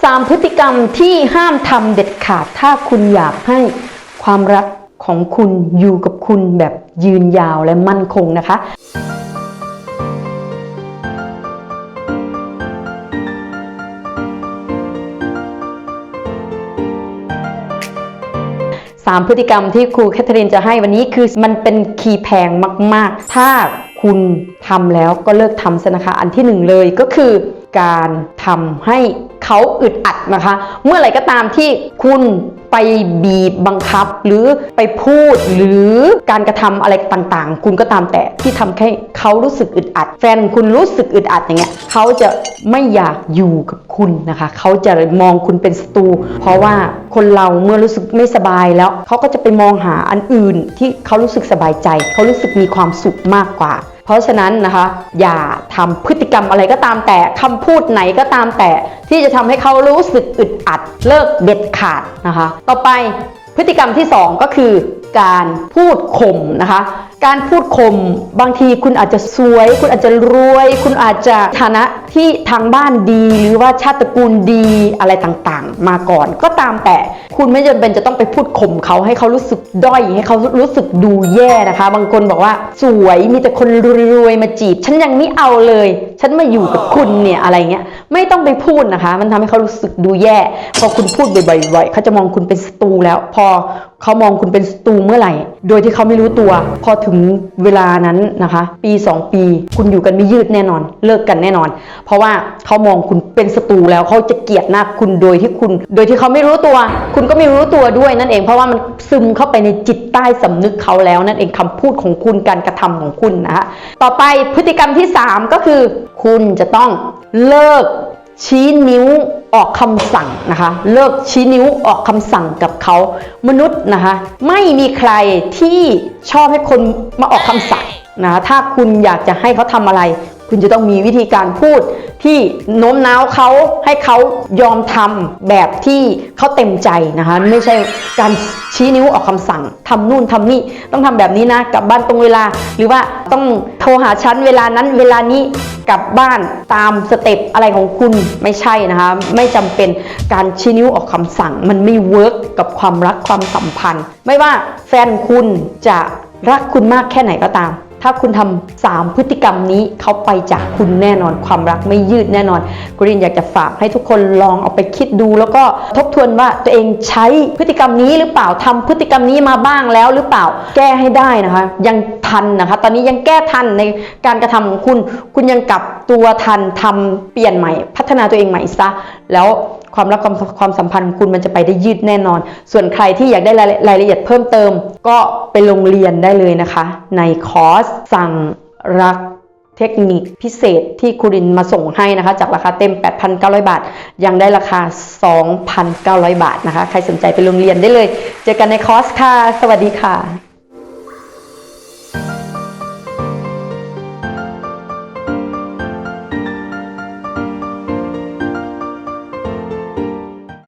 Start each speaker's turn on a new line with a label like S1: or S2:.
S1: 3พฤติกรรมที่ห้ามทำเด็ดขาด ถ้าคุณอยากให้ความรักของคุณอยู่กับคุณแบบยืนยาวและมั่นคงนะคะ สามพฤติกรรมที่ครูแคทเธอรีนจะให้วันนี้คือมันเป็นคีย์แพงมาก ๆ ถ้าคุณทำแล้วก็เลิกทำซะนะคะ อันที่หนึ่งเลยก็คือ การทำให้เขาอึดอัดนะคะ เมื่อไหร่ก็ตามที่คุณไปบีบบังคับ หรือไปพูดหรือการกระทำอะไรต่างๆ คุณก็ตามแต่ที่ทำให้เขารู้สึกอึดอัด แฟนคุณรู้สึกอึดอัดอย่างเงี้ยเขาจะไม่อยากอยู่กับคุณนะคะ เขาจะมองคุณเป็นศัตรูเพราะว่าคนเราเมื่อรู้สึกไม่สบายแล้วเขาก็จะไปมองหาอันอื่นที่เขารู้สึกสบายใจ เขารู้สึกมีความสุขมากกว่า เพราะฉะนั้นนะคะ อย่าทำพฤติกรรมอะไรก็ตามแต่คำพูดไหนก็ตามแต่ ที่จะทำให้เขารู้สึกอึดอัดเลิกเด็ดขาดนะคะ ต่อไปพฤติกรรมที่ 2 ก็คือการพูดข่มนะคะ การพูดข่มบางทีคุณอาจจะสวย คุณอาจจะรวย คุณอาจจะฐานะที่ทางบ้านดี หรือว่าชาติตระกูลดีอะไรต่างๆ มาก่อนก็ตามแต่คุณไม่จำเป็นจะต้องไปพูดข่มเขาให้เขารู้สึกด้อยให้เขารู้สึกดูแย่นะคะ บางคนบอกว่าสวยมีแต่คนรวยมาจีบ ฉันยังไม่เอาเลย ฉันมาอยู่กับคุณเนี่ยอะไรเงี้ยไม่ต้องไปพูดนะคะ มันทำให้เขารู้สึกดูแย่ พอคุณพูดบ่อยๆเขาจะมองคุณเป็นศัตรูแล้ว พอเขามองคุณเป็นศัตรูเมื่อไหร่ โดยที่เขาไม่รู้ตัว พอถึงเวลานั้นนะคะ ปี 2 ปี คุณอยู่กันไม่ยืดแน่นอน เลิกกันแน่นอน เพราะว่าเขามองคุณเป็นศัตรูแล้วเขาจะเกลียดหน้าคุณโดยที่คุณ โดยที่เขาไม่รู้ตัว คุณก็ไม่รู้ตัวด้วยนั่นเองเพราะว่ามันซึมเข้าไปในจิตใต้สำนึกเขาแล้วนั่นเองคำพูดของคุณการกระทำของคุณนะคะต่อไปพฤติกรรมที่ 3 ก็คือ คุณจะต้องเลิกชี้นิ้ว ออกคำสั่งนะคะ เลิกชี้นิ้วออกคำสั่งกับเขามนุษย์นะคะ ไม่มีใครที่ชอบให้คนมาออกคำสั่งนะถ้าคุณอยากจะให้เขาทำอะไร คุณจะต้องมีวิธีการพูดที่โน้มน้าวเขาให้เขายอมทำแบบที่เขาเต็มใจนะคะ ไม่ใช่การชี้นิ้วออกคำสั่งทำนู่นทำนี่ต้องทำแบบนี้นะกลับบ้านตรงเวลา หรือว่าต้องโทรหาฉันเวลานั้นเวลานี้กลับบ้านตามสเต็ปอะไรของคุณไม่ใช่นะคะ ไม่จำเป็นการชี้นิ้วออกคำสั่ง มันไม่เวิร์กกับความรักความสัมพันธ์ ไม่ว่าแฟนคุณจะรักคุณมากแค่ไหนก็ตาม ถ้าคุณทำสามพฤติกรรมนี้เขาไปจากคุณแน่นอนความรักไม่ยืดแน่นอนกรีนอยากจะฝากให้ทุกคนลองเอาไปคิดดู แล้วก็ทบทวนว่าตัวเองใช้พฤติกรรมนี้หรือเปล่าทำพฤติกรรมนี้มาบ้างแล้วหรือเปล่าแก้ให้ได้นะคะ ยังทันนะคะ ตอนนี้ยังแก้ทันในการกระทำของคุณ คุณยังกลับตัวทันทำเปลี่ยนใหม่ พัฒนาตัวเองใหม่ซะแล้ว ความรักความความสัมพันธ์คุณมันจะไปได้ยืดแน่นอน ส่วนใครที่อยากได้รายละเอียดเพิ่มเติม ก็ไปลงเรียนได้เลยนะคะ ในคอร์สสั่งรักเทคนิคพิเศษที่ครูรินมาส่งให้นะคะ จากราคาเต็ม 8,900 บาท ยังได้ราคา 2,900 บาทนะคะ ใครสนใจไปลงเรียนได้เลย เจอกันในคอร์สค่ะ สวัสดีค่ะ